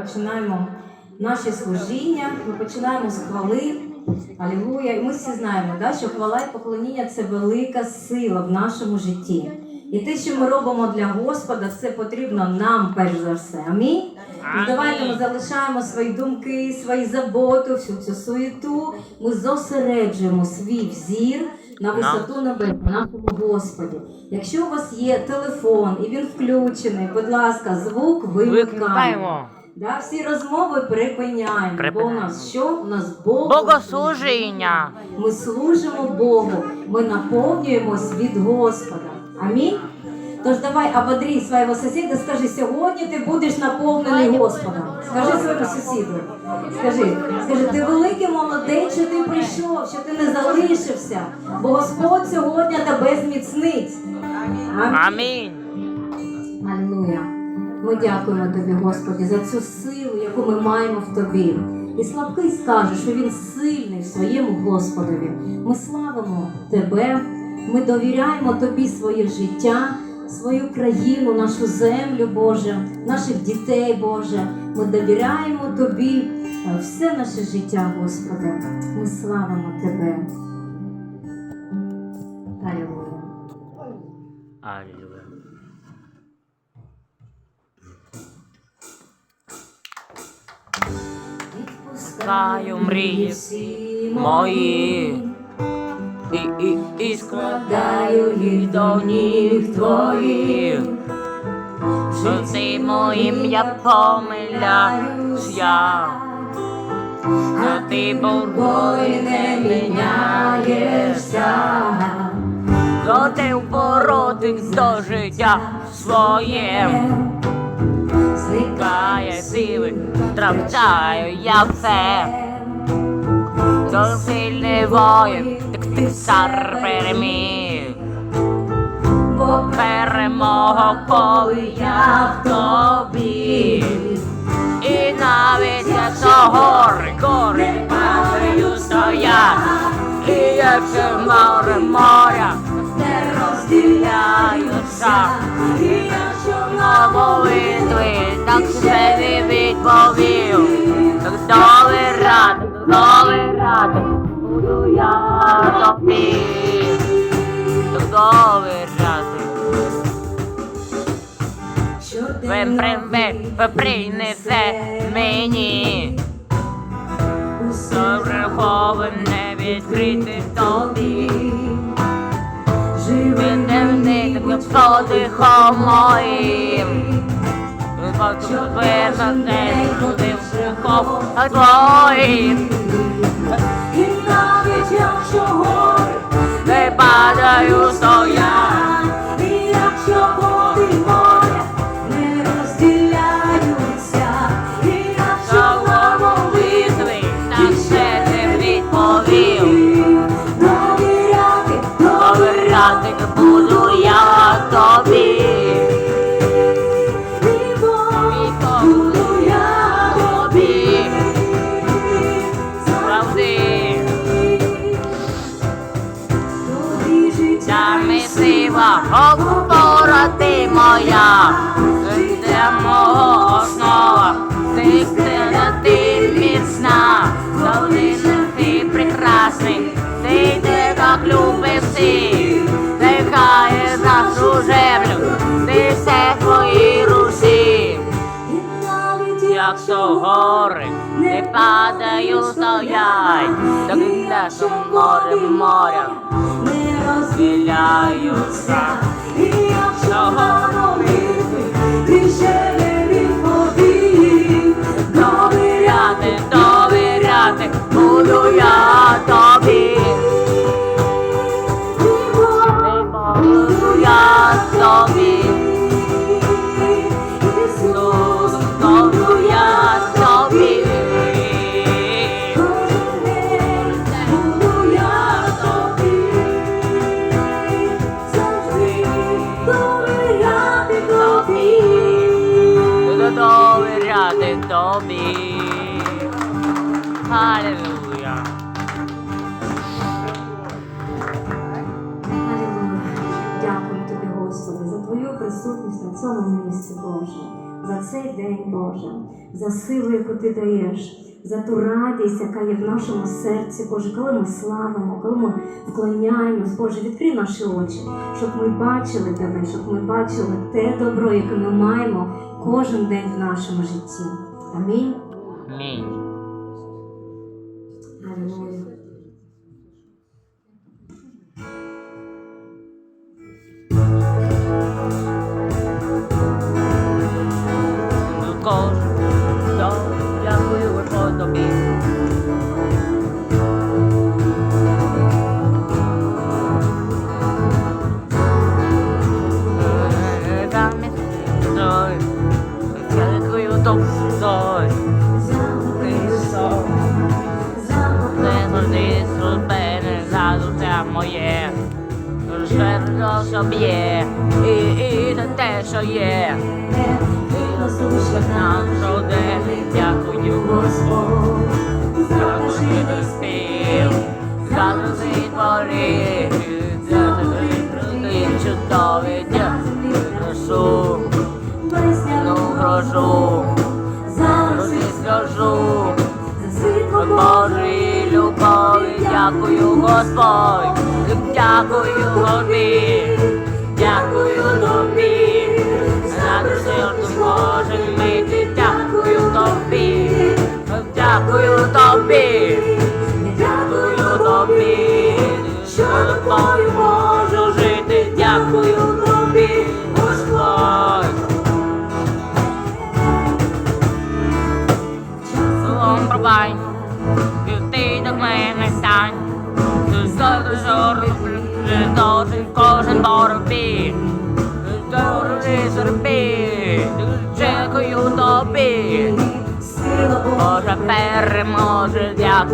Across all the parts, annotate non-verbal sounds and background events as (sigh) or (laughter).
Ми починаємо наше служіння. Ми починаємо з хвали. Алілуя. І ми всі знаємо, да, що хвала і поклоніння це велика сила в нашому житті. І те, що ми робимо для Господа, це потрібно нам перш за все. Амінь. І давайте ми залишаємо свої думки, свої заботи, всю цю суєту. Ми зосереджуємо свій взір на висоту небес, на нашому Господі. Якщо у вас є телефон і він включений, будь ласка, звук вимикаємо. Да, всі розмови припиняємо. Бо у нас що? У нас Бог. Богослужіння. Ми служимо Богу, ми наповнюємось від Господа. Амінь. Тож давай ободрій свого сусіда, скажи, сьогодні ти будеш наповнений Господом. Скажи своєму сусіду. Скажи, скажи, ти великий молодець, що ти прийшов, що ти не залишився, бо Господь сьогодні тебе зміцнить. Амінь. Амінь. Алілуя. Ми дякуємо тобі, Господі, за цю силу, яку ми маємо в тобі. І слабкий скаже, що він сильний в своєму Господові. Ми славимо тебе, ми довіряємо тобі своє життя, свою країну, нашу землю, Боже, наших дітей, Боже. Ми довіряємо тобі е, все наше життя, Господи. Ми славимо тебе. Алілуя. Алілуя. Відпускаю мрії мої. І, і, і складаю їх до ніг твоїх. що ти моїм я помиляюсь я. Що ти Бой не міняєшся. Готив боротись до життя своє. Зникає сили, втрачаю я все. То сильний воїн, так ти цар переміг. Бо Перемога, коли в тобі. І навіть якщо гори, гори падаю стоять. І якщо море моря не розділяються. І якщо на молитви так себе відповів. Так довіряти, довіряти, буду я тобі. Так довіряти. Ви, при, ви, ви принесе мені Сораховане відкрити тобі Він таким подихом моїм. Хочу визнати ходив шляхом твоїм І навіть якщо гори Не падаю то І гори не падаю стоять. Так нашим морем моря не розділяються, І якщо на присутність на цьому місці, Боже. за цей день, Боже, за силу, яку ти даєш, за ту радість, яка є в нашому серці, Боже, коли ми славимо, коли ми вклоняємось, Боже, відкрий наші очі, щоб ми бачили тебе, щоб ми бачили те добро, яке ми маємо кожен день в нашому житті. Амінь. Амінь. Алілуя. Жертва собі, і, і за те, що є. Наш один, дякую Господь, за твій спів, за твій творі, за твій чудовий дякую прошу, ну грошу, завжди скажу, Божій любові, дякую Господь, дякую тобі, дякую тобі,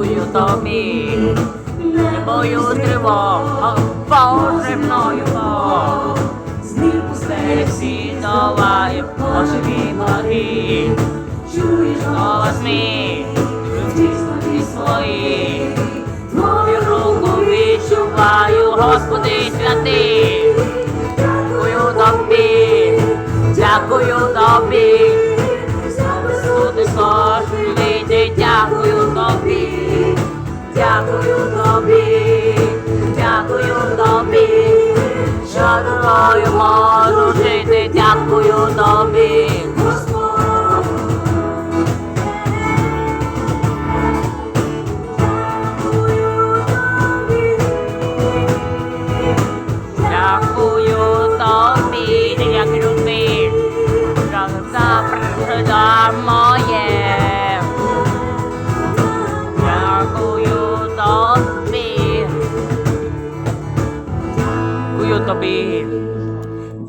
дякую тобі. Не бою тривог, Боже мною Бог. Пустелі всі давай, Божеві благі. Чуєш голос мій, Господи свої. Твою руку відчуваю, Господи святий. Дякую тобі, дякую тобі. Господи, кожен вийде, Дякую тобі, дякую тобі. Що тобою можу жити, дякую тобі. Тобі.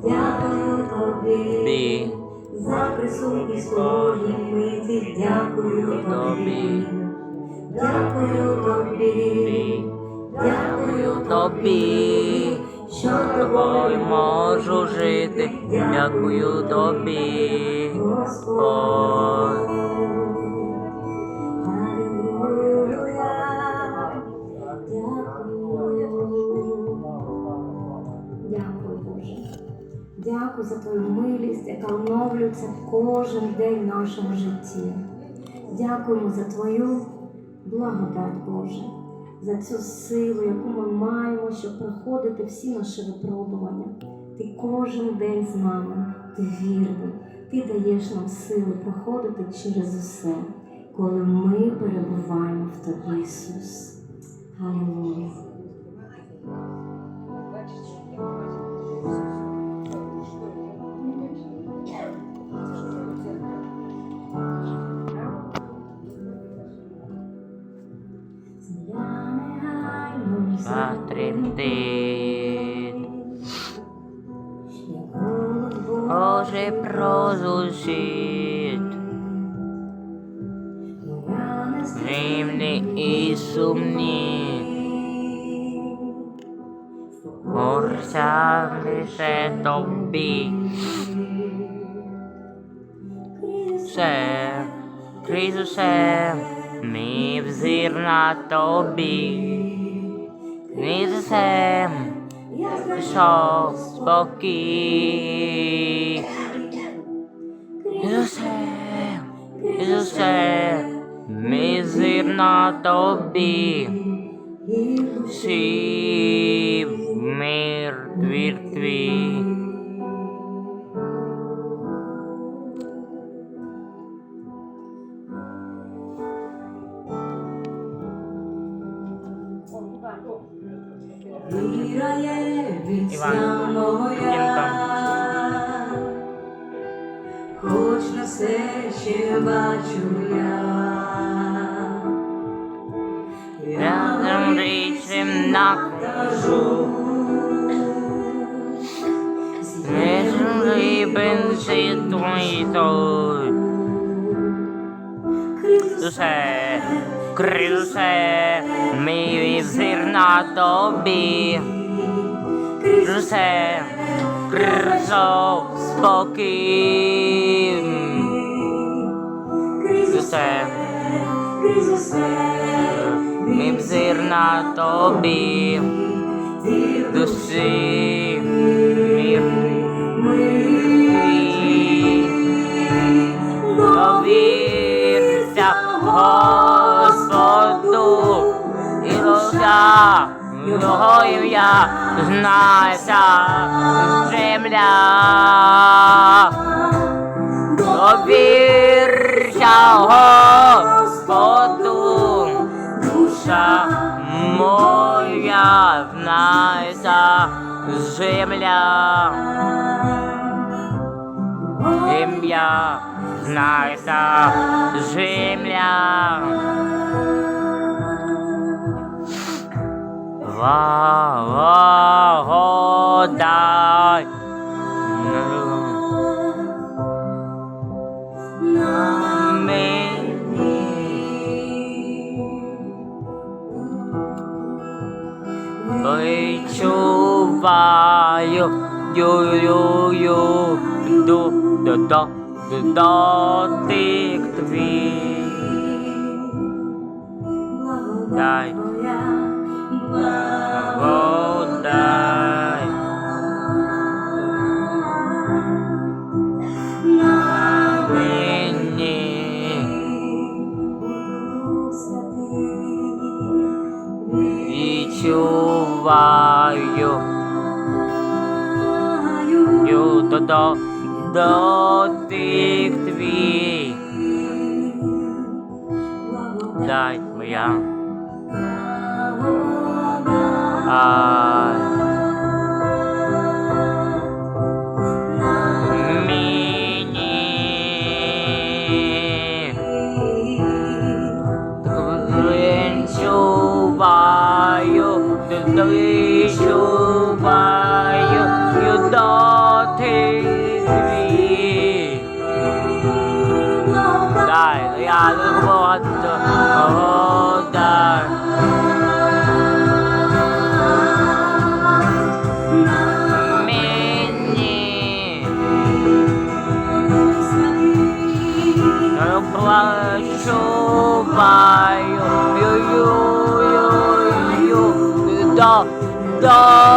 Дякую тобі за присутність кожній миті. Дякую тобі. Дякую тобі. Дякую тобі. Що Тобою можу жити, дякую тобі, Господь. Дякую за твою милість, яка оновлюється кожен день в нашому житті. Дякуємо за твою благодать, Боже, за цю силу, яку ми маємо, щоб проходити всі наші випробування. Ти кожен день з нами, ти вірний, ти даєш нам сили проходити через усе, коли ми перебуваємо в тобі, Ісус. Алілуя. Затремтить, Боже, прозвучить, рівні і сумні, Горця лише тобі. Все, крізь усе, мій взір на тобі. Усе, пішов спокій. Ісусе, Ісусе, мій зір на тобі, всі мир твір твій. Віра є Іван, вічна моя, хоч на все ще бачу я. Рядом річим накажу, Вежу рибен світлий той. Ісусе, Крюсе, мій на тобі. Все кризов спокій. Крюсе, мій зір на тобі. Душі, його ім'я знайся земля. Довірся Господу, душа моя знайся земля. Ім'я знайся земля. và và hô đại nam mê ni ơi chú và yo yo yo yo do do do do ti tvi đại love. Твій. Дай. Водай. Відчуваю ю до до дотик твій. Дай моя. R дотик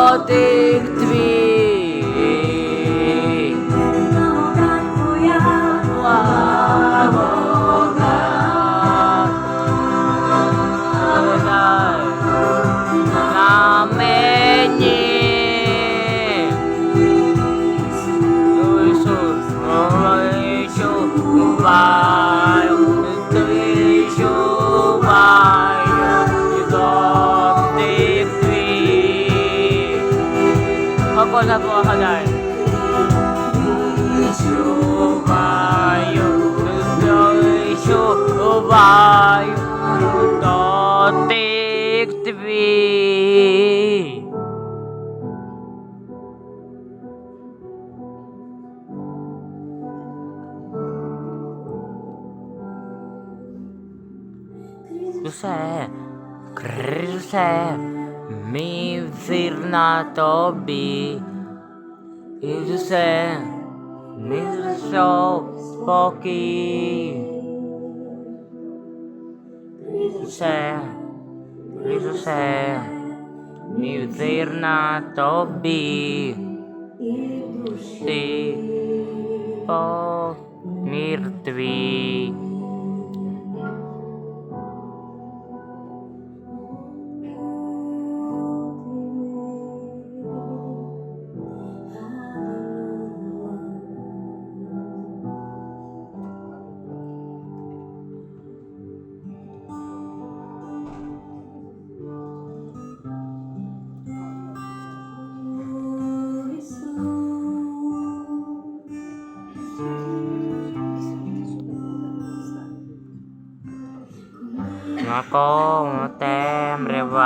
відчуваю, дотик твій. Ісусе, Крисусе, мій зір на тобі. Ісусе, мій знайшов спокій. Ісусе, Ісусе, мій вір на тобі. Ти по мир твій.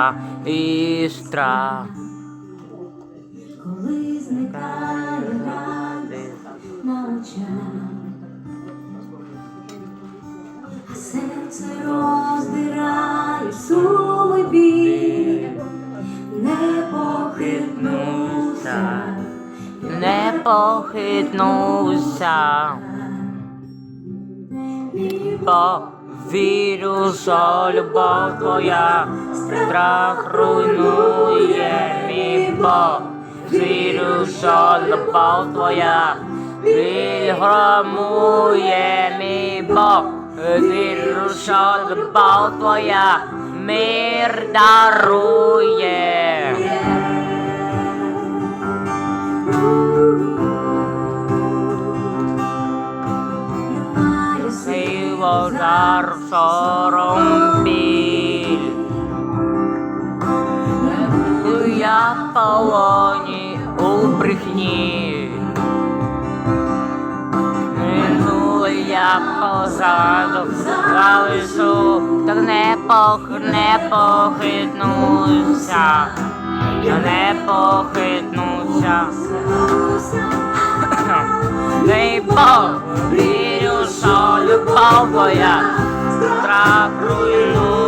Темрява і страх. Коли зникає радість на а серце роздирає суми біль, не похитнувся, Не похитнуся, бо вірю, що любов твоя страх руйнує мій Бог. Вірю, що любов твоя біль громує мій Бог. Вірю, що любов твоя мир дарує. Жар сором. Я в полоні у брехні. Минуле я позаду залишу, так не пох, не похитнуся, я не похитнуся. (coughs) Дай Бог, що любов твоя страх руйнує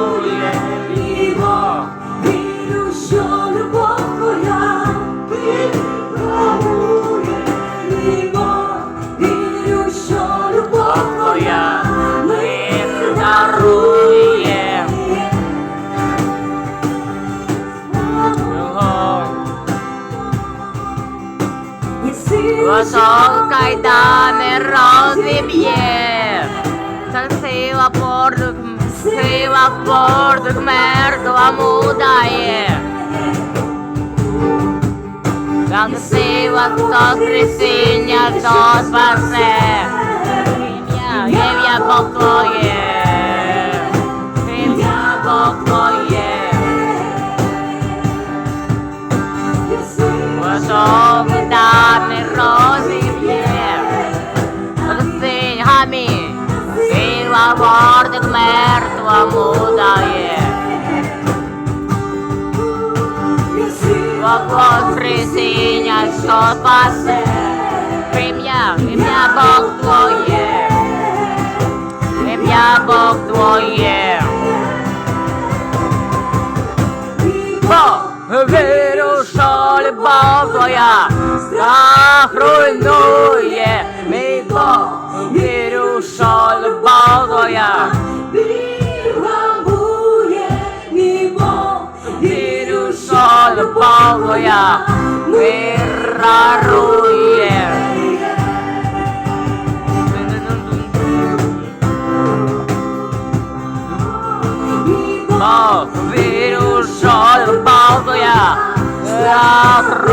Висок кайдани розіб'є. Та сила пордук, сила пордук мертвому дає. Там сила воскресіння, що спасе. Ім'я, ім'я твоє. Ім'я Бог твоє. Гамі, сила гордих мертвому дає. Воскресіння, що спасе. Ім'я, ім'я Бог твоє. Ім'я Бог твоє. Бо вірю, що любов твоя страх руйнує. Мій Бог, біль грабує мій Бог. Вірю, що любов твоя мир дарує. Мій Бог. Бо вірю, що любов твоя страх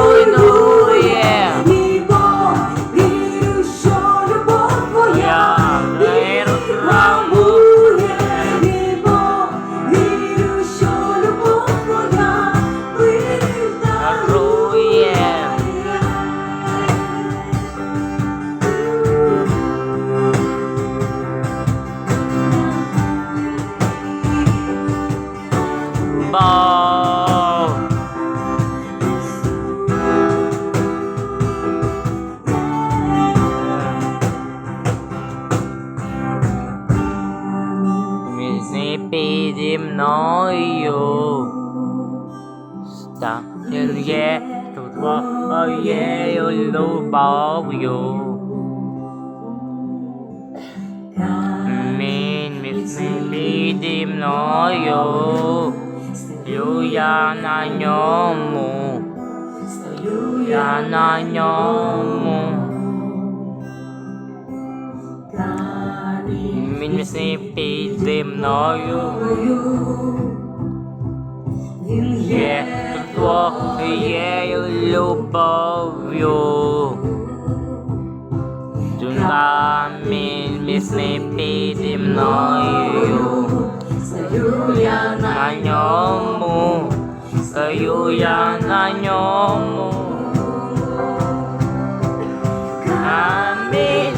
мною, стою я на ньому, я на ньому. він міцний піді мною. Він Є твоєю любов'ю. Камінь міцний піді мною. Стою я на На ньому, стою я на ньому. Камінь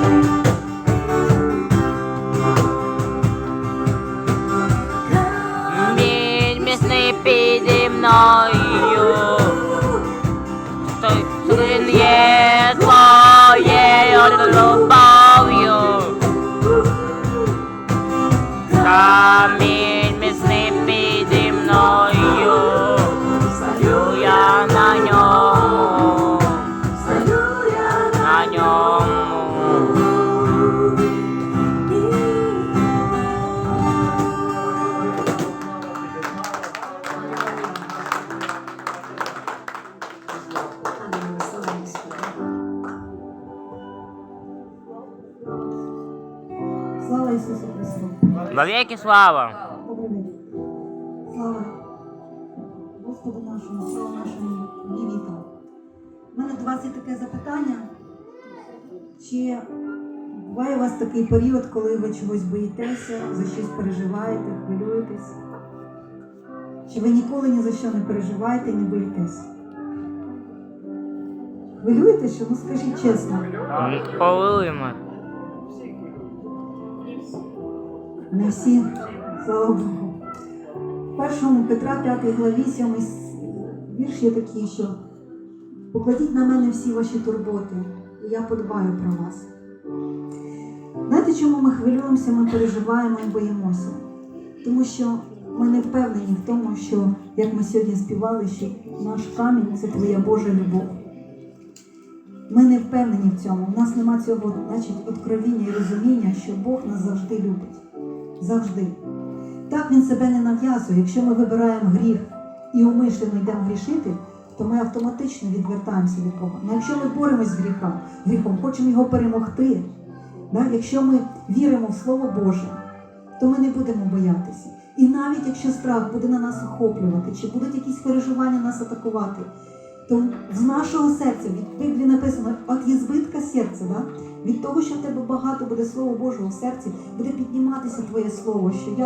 Мій Слава Ісусу Христу! Навіки слава. Слава Господу нашому, слава нашому віка. У мене до вас є таке запитання. Чи буває у вас такий період, коли ви чогось боїтеся, за щось переживаєте, хвилюєтесь? Чи ви ніколи ні за що не переживаєте і не боїтесь? Хвилюєтеся? Ну скажіть чесно. Повилимо. Не всі, слава. В першому Петра 5 главі 7 вірш є такий, що покладіть на мене всі ваші турботи, і я подбаю про вас. Знаєте, чому ми хвилюємося, ми переживаємо і боїмося? Тому що ми не впевнені в тому, що, як ми сьогодні співали, що наш камінь це твоя Божа любов. Ми не впевнені в цьому. У нас нема цього, значить, откровіння і розуміння, що Бог нас завжди любить. Завжди. Так він себе не нав'язує. Якщо ми вибираємо гріх і умишлено йдемо грішити, то ми автоматично відвертаємося від Бога. Але якщо ми боремось з гріхом, гріхом, хочемо його перемогти, якщо ми віримо в Слово Боже, то ми не будемо боятися. І навіть якщо страх буде на нас охоплювати, чи будуть якісь переживання нас атакувати, то з нашого серця, від Біблії написано, от є збитка серця, да? від того, що в тебе багато буде Слово Божого в серці, буде підніматися твоє слово, що я